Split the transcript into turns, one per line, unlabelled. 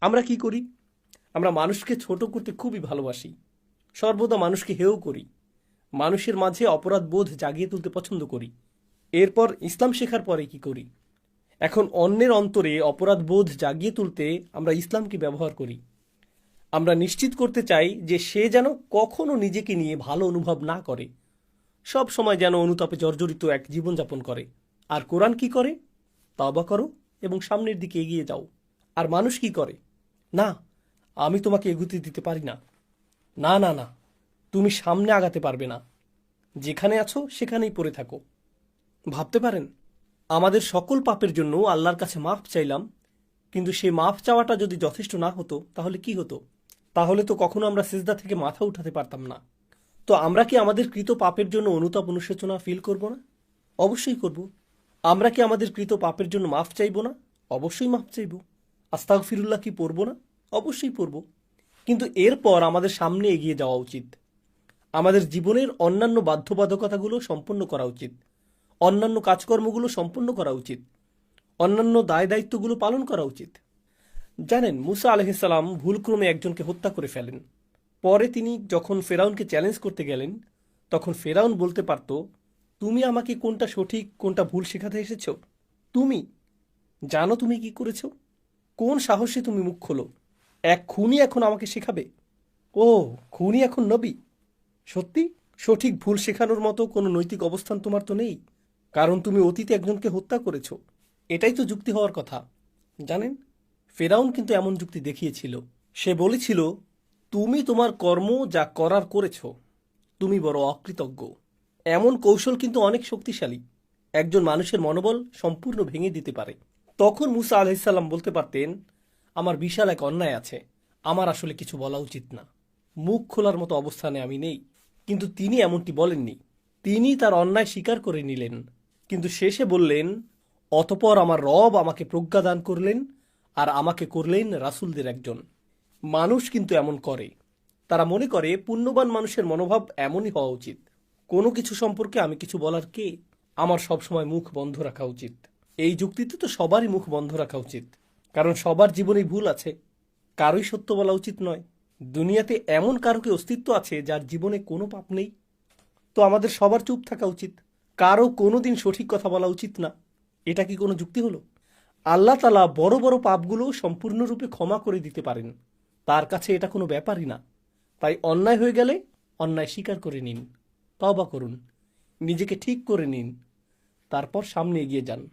আমরা কি করি? আমরা মানুষকে ছোট করতে খুবই ভালোবাসি। সর্বদা মানুষকে হেও করি। মানুষের মাঝে অপরাধ বোধ জাগিয়ে তুলতে পছন্দ করি। এরপর ইসলাম শেখার পরে কি করি? এখন অন্যের অন্তরে অপরাধ বোধ জাগিয়ে তুলতে আমরা ইসলামকে ব্যবহার করি। আমরা নিশ্চিত করতে চাই যে সে যেন কখনো নিজেকে নিয়ে ভালো অনুভব না করে। সব সময় যেন অনুতাপে জর্জরিত এক জীবনযাপন করে। আর কোরআন কি করে? তাওবা করো এবং সামনের দিকে এগিয়ে যাও। আর মানুষ কি করে? না, আমি তোমাকে এগুতে দিতে পারি না। না না না, তুমি সামনে আগাতে পারবে না। যেখানে আছো, সেখানেই পড়ে থাকো। ভাবতে পারেন, আমাদের সকল পাপের জন্য আল্লাহর কাছে মাফ চাইলাম, কিন্তু সেই মাফ চাওয়াটা যদি যথেষ্ট না হতো, তাহলে কি হতো? তাহলে তো কখনো আমরা সিজদা থেকে মাথা উঠাতে পারতাম না। তো আমরা কি আমাদের কৃত পাপের জন্য অনুতাপ অনুশোচনা ফিল করব না? অবশ্যই করব। আমরা কি আমাদের কৃত পাপের জন্য মাফ চাইব না? অবশ্যই মাফ চাইব। আস্তাক ফিরুল্লাহ কি পড়ব না? অবশ্যই পড়ব। কিন্তু এরপর আমাদের সামনে এগিয়ে যাওয়া উচিত। আমাদের জীবনের অন্যান্য বাধ্যবাধকতাগুলো সম্পন্ন করা উচিত। অন্যান্য কাজকর্মগুলো সম্পন্ন করা উচিত। অন্যান্য দায় দায়িত্বগুলো পালন করা উচিত। জানেন, মুসা আলহিসাল্লাম ভুলক্রমে একজনকে হত্যা করে ফেলেন। পরে তিনি যখন ফেরাউনকে চ্যালেঞ্জ করতে গেলেন, তখন ফেরাউন বলতে পারত, তুমি আমাকে কোনটা সঠিক, কোনটা ভুল শেখাতে এসেছ? তুমি? জানো তুমি কি করেছ? কোন সাহসে তুমি মুখ খোলো? এক খুনি এখন আমাকে শেখাবে। ও, খুনি এখন নবী। সত্যি? সঠিক ভুল শেখানোর মতো কোনো নৈতিক অবস্থান তোমার তো নেই। কারণ তুমি অতীতে একজনকে হত্যা করেছ। এটাই তো যুক্তি হওয়ার কথা। জানেন, ফেরাউন কিন্তু এমন যুক্তি দেখিয়েছিল। সে বলেছিল, তুমি তোমার কর্ম যা করার করেছ, তুমি বড় অকৃতজ্ঞ। এমন কৌশল কিন্তু অনেক শক্তিশালী। একজন মানুষের মনোবল সম্পূর্ণ ভেঙে দিতে পারে। তখন মুসা আলহিসাল্লাম বলতে পারতেন, আমার বিশাল এক অন্যায় আছে, আমার আসলে কিছু বলা উচিত না। মুখ খোলার মতো অবস্থানে আমি নেই। কিন্তু তিনি এমনটি বলেননি। তিনি তার অন্যায় স্বীকার করে নিলেন। কিন্তু শেষে বললেন, অতপর আমার রব আমাকে প্রজ্ঞা দান করলেন আর আমাকে করলেন রাসূলদের একজন। মানুষ কিন্তু এমন করে। তারা মনে করে পুণ্যবান মানুষের মনোভাব এমনই হওয়া উচিত। কোনো কিছু সম্পর্কে আমি কিছু বলার কে? আমার সবসময় মুখ বন্ধ রাখা উচিত। এই যুক্তিতে তো সবারই মুখ বন্ধ রাখা উচিত। কারণ সবার জীবনেই ভুল আছে। কারোই সত্য বলা উচিত নয়। দুনিয়াতে এমন কারও কি অস্তিত্ব আছে যার জীবনে কোনো পাপ নেই। তো আমাদের সবার চুপ থাকা উচিত। কারও কোনোদিন সঠিক কথা বলা উচিত না। এটা কি কোনো যুক্তি হলো? আল্লাহ তালা বড় বড় পাপগুলো সম্পূর্ণরূপে ক্ষমা করে দিতে পারেন। তার কাছে এটা কোনো ব্যাপারই না। তাই অন্যায় হয়ে গেলে অন্যায় স্বীকার করে নিন। তবা করুন। নিজেকে ঠিক করে নিন। তারপর সামনে এগিয়ে যান।